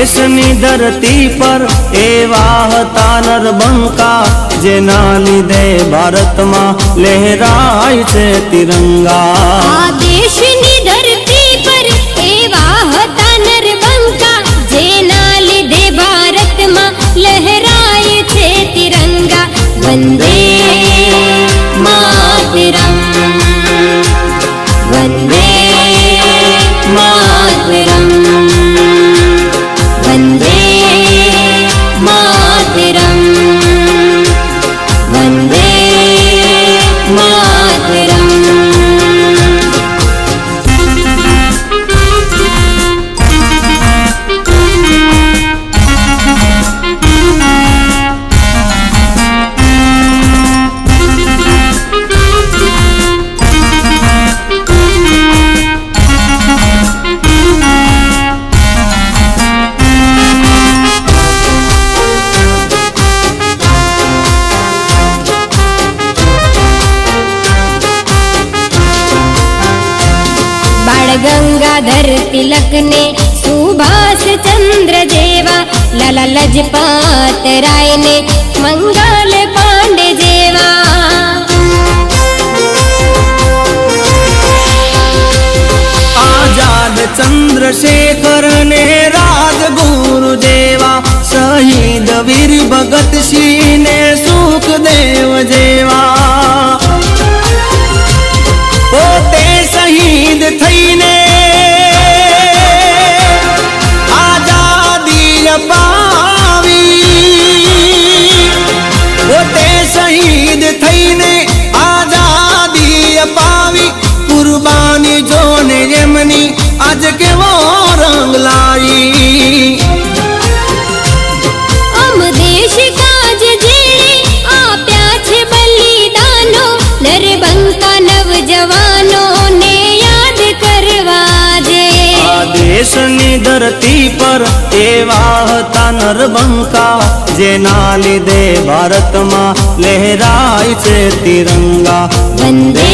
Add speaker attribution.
Speaker 1: ધરતી પર એવા હતા નરબંકા જેના લીધે ભારતમાં લહેરાય છે તિરંગા.
Speaker 2: દેશની ધરતી પર એવા હતા નરબંકા જેના લીધે ભારતમાં લહેરાય છે તિરંગા. વંદે
Speaker 1: गङ्गाधर तिलने सुभाष चन्द्रेवाजपायने मङ्गल पाण्डदेवा आजाद चन्द्र ने राज गुरुदेवा शहीद वीर भगत सिने કેવો રંગ લાઈ
Speaker 2: અમ દેશ કાજ જેણે આપ્યા છે બલિદાનો નરબંકા નવજવાનો ને યાદ કરવા જે.
Speaker 1: આ દેશની ધરતી પર એવા હતા નરબંકા જેના લીધે ભારતમાં લહેરાય છે તિરંગા.
Speaker 2: વંદે